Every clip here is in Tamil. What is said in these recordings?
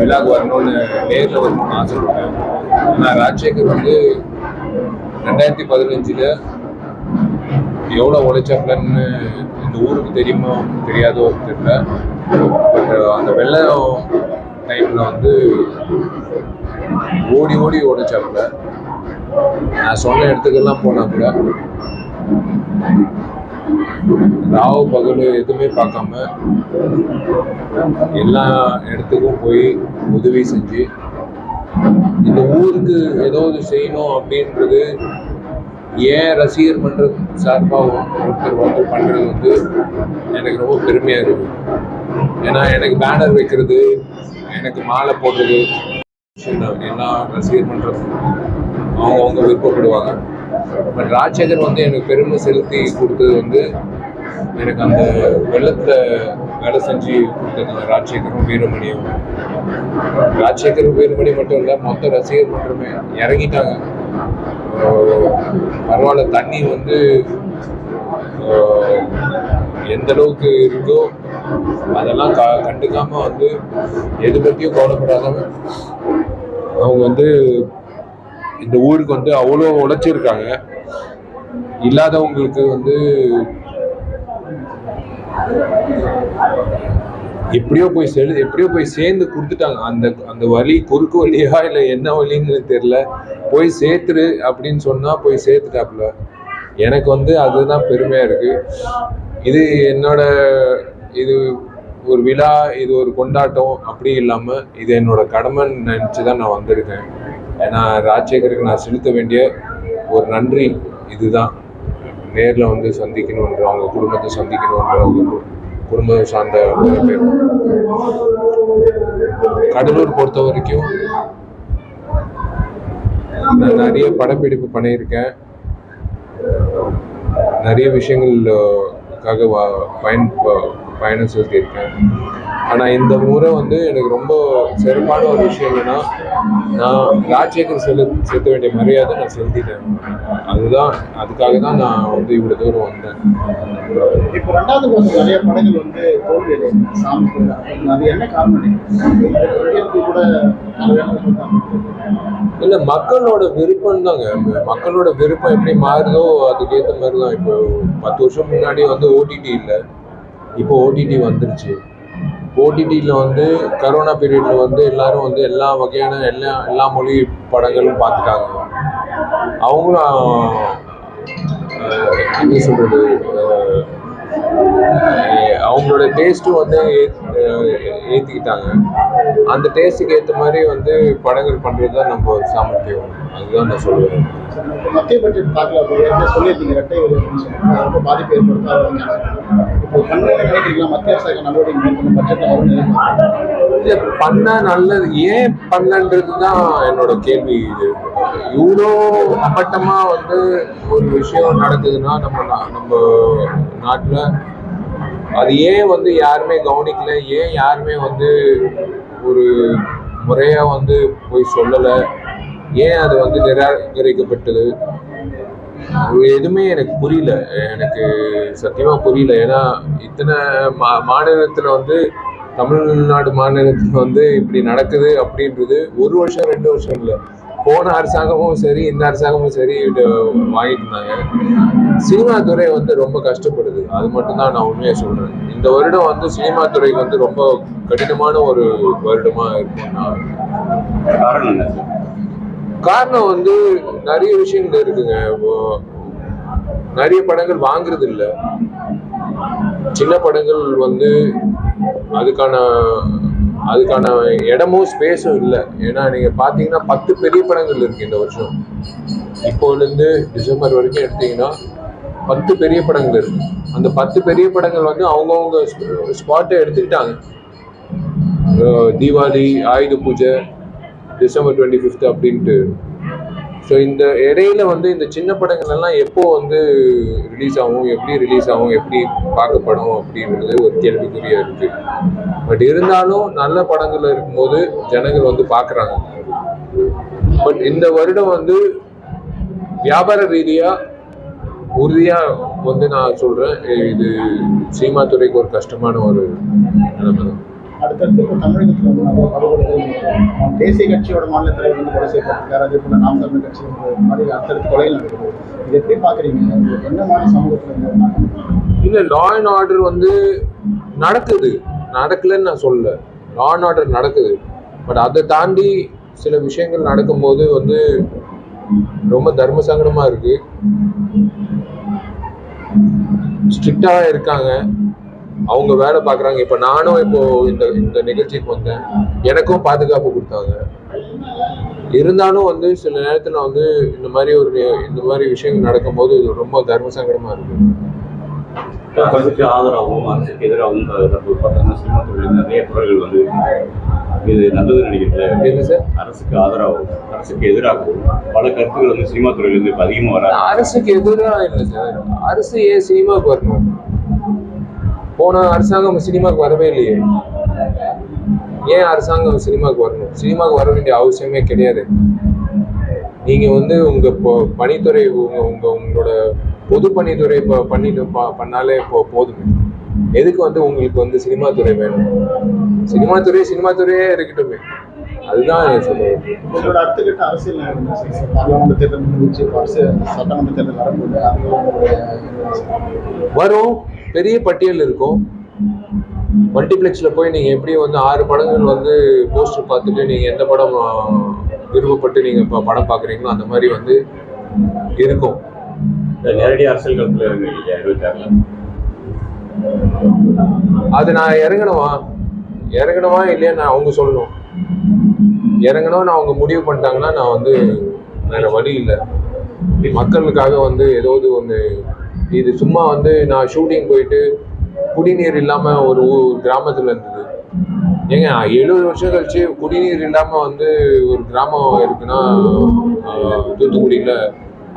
விழாவுக்கு வரணும்னு நேரில் வரணும்னு ஆசைப்பட்டேன் ஆனால் ராஜசேகர் வந்து ரெண்டாயிரத்தி பதினஞ்சில் எவ்வளோ உழைச்சாப்லன்னு இந்த ஊருக்கு தெரியுமோ தெரியாதோ தெரியல. பட் அந்த வெள்ளம் டைமில் வந்து ஓடி ஓடி உழைச்சாப்புல. நான் சொன்ன இடத்துக்கெல்லாம் போனாப்புல ராவு பகல் எதுவுமே பார்க்காம எல்லா இடத்துக்கும் போய் உதவி செஞ்சு இந்த ஊருக்கு ஏதாவது செய்யணும் அப்படின்றது ஏன் ரசிகர் மன்றம் சார்பாக ஒருத்தர் வந்து பண்ணுறது வந்து எனக்கு ரொம்ப பெருமையாக இருக்கும் ஏன்னா எனக்கு பேனர் வைக்கிறது எனக்கு மாலை போடுறது எல்லா ரசிகர் மன்றம் அவங்கவுங்க விருப்பப்படுவாங்க. பட் ராஜசேகர் வந்து எனக்கு பெருமை செலுத்தி கொடுத்தது வந்து எனக்கு அந்த வெள்ளத்தில் வேலை செஞ்சு கொடுத்தது ராஜசேகரும் வீரமணியும். ராஜசேகரும் வீரமணி மட்டும் இல்லை மொத்த ரசிகர் மன்றமே இறங்கிட்டாங்க. பரவாயில்ல தண்ணி வந்து எந்த அளவுக்கு இருக்கோ அதெல்லாம் க கண்டுக்காமல் வந்து எது பற்றியும் கவலைப்படாதவங்க. அவங்க வந்து இந்த ஊருக்கு வந்து அவ்வளோ உழைச்சிருக்காங்க. இல்லாதவங்களுக்கு வந்து எப்படியோ போய் செலு எப்படியோ போய் சேர்ந்து கொடுத்துட்டாங்க. அந்த அந்த வழி குறுக்கு வழியா இல்லை என்ன வழின்னு தெரியல. போய் சேர்த்துரு அப்படின்னு சொன்னால் போய் சேர்த்துட்டாப்புல. எனக்கு வந்து அதுதான் பெருமையாக இருக்குது இது என்னோட இது ஒரு விழா இது ஒரு கொண்டாட்டம் அப்படி இல்லாமல் இது என்னோட கடமைன்னு நினச்சி தான் நான் வந்திருக்கேன். ஏன்னா ராஜசேகருக்கு நான் செலுத்த வேண்டிய ஒரு நன்றி இதுதான். நேரில் வந்து சந்திக்கணுன்ற அவங்க குடும்பத்தை சந்திக்கணுன்ற அவங்க குடும்பம் சார்ந்த பேர் கடலூர் பொறுத்த வரைக்கும் நான் நிறைய படப்பிடிப்பு பண்ணியிருக்கேன். நிறைய விஷயங்களுக்காக பயன் ப- பயணம் செலுத்தியிருக்கேன். ஆனால் இந்த முறை வந்து எனக்கு ரொம்ப சிறப்பான ஒரு விஷயம் என்னன்னா நான் ராஜசேகர் செலு செலுத்த வேண்டிய மரியாதை நான் செலுத்திட்டேன். அதுதான் அதுக்காக தான் நான் வந்து இவ்வளோ தூரம் வந்தேன். இப்போ ரெண்டாவது பாகம் நிறைய படங்கள் வந்து தோல்வி. அது என்ன காரணம்? கூட இல்லை மக்களோட விருப்பம் தாங்க. மக்களோட விருப்பம் எப்படி மாறுதோ அதுக்கேற்ற மாதிரி தான். இப்போ பத்து வருஷம் முன்னாடி வந்து ஓடிடி இல்லை. இப்போ ஓடிடி வந்துருச்சு. ஓடிடியில் வந்து கரோனா பீரியடில் வந்து எல்லாரும் வந்து எல்லா வகையான எல்லா எல்லா மொழி படங்களும் பார்த்துட்டாங்க. அவங்களும் என்ன சொல்கிறது அவங்களோட டேஸ்ட்டும் வந்து ஏற்றிக்கிட்டாங்க அந்த டேஸ்ட்டுக்கு ஏற்ற மாதிரி வந்து படங்கள் பண்ணுறது தான் நம்ம சாமர்த்தியம். அதுதான் நான் சொல்லுவேன். மத்திய பட்ஜெட் பார்க்கல சொல்லியிருக்கீங்க ரெட்டை ரொம்ப பாதிப்பு ஏற்படுத்தாதுன்னு பண்ண பண்ணா நல்லது. ஏன் பண்ணன்றது தான் என்னோட கேள்வி. இது இவ்வளோ அப்பட்டமா வந்து ஒரு விஷயம் நடக்குதுன்னா நம்ம நம்ம நாட்டில் அது ஏன் வந்து யாருமே கவனிக்கல? ஏன் யாருமே வந்து ஒரு முறையாக வந்து போய் சொல்லலை? ஏன் அது வந்து நிராகரிக்கப்பட்டது எதுவுமே எனக்கு புரியல. எனக்கு சத்தியமா புரியல. ஏன்னா இத்தனை மா மாநிலத்துல வந்து தமிழ்நாடு மாநிலத்துல வந்து இப்படி நடக்குது அப்படின்றது ஒரு வருஷம் ரெண்டு வருஷம் இல்லை. போன அரசாங்கமும் சரி இந்த அரசாங்கமும் சரி வாங்கிட்டு இருந்தாங்க. சினிமா துறை வந்து ரொம்ப கஷ்டப்படுது. அது மட்டும்தான் நான் உண்மையை சொல்றேன். இந்த வருடம் வந்து சினிமா துறைக்கு வந்து ரொம்ப கடினமான ஒரு வருடமா இருக்கும் நான் காரணம் காரணம் வந்து நிறைய விஷயங்கள் இருக்குங்க. இப்போ நிறைய படங்கள் வாங்குறது இல்ல சின்ன படங்கள் வந்து அதுக்கான அதுக்கான இடமும் ஸ்பேஸும் இல்லை. ஏன்னா நீங்க பாத்தீங்கன்னா பத்து பெரிய படங்கள் இருக்கு இந்த வருஷம். இப்போலேருந்து டிசம்பர் வரைக்கும் எடுத்தீங்கன்னா பத்து பெரிய படங்கள் இருக்கு. அந்த பத்து பெரிய படங்கள் வந்து அவங்கவுங்க ஸ்பாட்டை எடுத்துக்கிட்டாங்க. Deepavali Ayudha Puja December twenty fifth அப்படின்ட்டு. ஸோ இந்த இடையில வந்து இந்த சின்ன படங்கள் எல்லாம் எப்போ வந்து ரிலீஸ் ஆகும் எப்படி ரிலீஸ் ஆகும் எப்படி பார்க்கப்படும் அப்படின்றது ஒரு கேள்விக்குறியா இருக்கு. பட் இருந்தாலும் நல்ல படங்கள் இருக்கும்போது ஜனங்கள் வந்து பார்க்குறாங்க. பட் இந்த வருடம் வந்து வியாபார ரீதியா உறுதியா வந்து நான் சொல்றேன் இது சினிமா துறைக்கு ஒரு கஷ்டமான ஒரு நிலைமை தான். அடுத்தடுத்து இப்போ தமிழகத்தில் வந்து நம்ம படுகொலைகள் தேசிய கட்சியோட மாநில தலைவர் வந்து கொலை செய்யப்பட்டிருக்காரு. அதே போல நாம் தமிழ் கட்சி மாதிரி அடுத்தடுத்து கொலைகள் நடக்குது. இது எப்படி பார்க்குறீங்க என்ன மாதிரி சமூகத்தில் இல்லை இல்ல லா அண்ட் ஆர்டர் வந்து நடக்குது. நடக்கலன்னு நான் சொல்லல. லா அண்ட் ஆர்டர் நடக்குது. பட் அதை தாண்டி சில விஷயங்கள் நடக்கும்போது வந்து ரொம்ப தர்ம சங்கடமா இருக்கு. ஸ்ட்ரிக்டாக இருக்காங்க. அவங்க வேலை பார்க்குறாங்க. இப்போ நானும் இப்போ இந்த இந்த நிகழ்ச்சிக்கு வந்தேன். எனக்கும் பாதுகாப்பு கொடுத்தாங்க. இருந்தாலும் வந்து சில நேரத்தில் வந்து இந்த மாதிரி ஒரு இந்த மாதிரி விஷயங்கள் நடக்கும்போது இது ரொம்ப தர்ம சங்கடமா இருக்கு அரசுக்கு ஆதரவாகவும் அரசுக்கு எதிராகவும் பார்த்தோம்னா சினிமா துறையில் நிறைய குரல்கள் வந்து இது நல்லது நினைக்கிறேன். சார்? அரசுக்கு ஆதரவாகவும் அரசுக்கு எதிராகவும் பல கருத்துக்கள் வந்து சினிமா துறையிலிருந்து இப்போ அதிகமாக வர அரசுக்கு எதிராக இல்லை சார். அரசு ஏன் சினிமாவுக்கு வரணும்? போன அரசாங்கம் சினிமாவுக்கு வரவே இல்லையே. ஏன் அரசாங்கம் சினிமாவுக்கு வரணும்? சினிமாவுக்கு வர வேண்டிய அவசியமே கிடையாது. நீங்க வந்து உங்க பணித்துறை உங்க உங்க உங்களோட பொது பணித்துறை இப்போ பண்ணிட்டு பண்ணாலே இப்போ போதுமே. எதுக்கு வந்து உங்களுக்கு வந்து சினிமா துறை வேணும்? சினிமா துறை சினிமா துறையே இருக்கட்டுமே. அதுதான் சொல்லுவேன் உங்களோட அடுத்த கட்ட அரசியல் பார்லமெண்ட் தேர்தல் முடிஞ்சு சட்டமன்ற தேர்தல்? வரும். பெரிய பட்டியல் இருக்கும். மல்டிப்ளெக்ஸில் போய் நீங்கள் எப்படி வந்து ஆறு படங்கள் வந்து போஸ்டர் பார்த்துட்டு நீங்கள் எந்த படம் விருப்பப்பட்டு நீங்கள் இப்போ படம் பார்க்குறீங்களோ அந்த மாதிரி வந்து இருக்கும். நேரடி அரசியல் களத்தில் இருபத்தாறுல? அது நான் இறங்கணுமா? இறங்கணுமா இல்லையா நான் அவங்க சொல்லணும். இறங்கணும்னு அவங்க முடிவு பண்ணிட்டாங்கன்னா நான் வந்து வேற வழி இல்லை. மக்களுக்காக வந்து ஏதாவது ஒன்று இது சும்மா வந்து நான் ஷூட்டிங் போயிட்டு குடிநீர் இல்லாமல் ஒரு கிராமத்தில் இருந்தது. ஏங்க எழுபது வருஷம் கழிச்சு குடிநீர் இல்லாமல் வந்து ஒரு கிராமம் இருக்குன்னா தூத்துக்குடியில்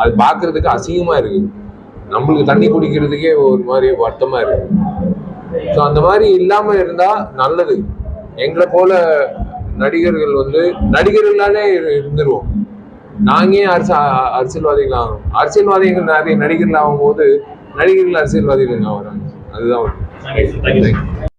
அது பார்க்கறதுக்கு அசிங்கமாக இருக்குது நம்மளுக்கு தண்ணி குடிக்கிறதுக்கே ஒரு மாதிரி வருத்தமாக இருக்குது ஸோ அந்த மாதிரி இல்லாமல் இருந்தால் நல்லது. எங்களை போல நடிகர்கள் வந்து நடிகர்களாலே இருந்துருவோம். நாங்க ஏன் அரசு அரசியல்வாதிகள் ஆகணும் அரசியல்வாதிகள் நிறைய நடிகர்கள் ஆகும்போது நடிகர்கள் அரசியல்வாதிகள் ஆகிறாங்க அதுதான்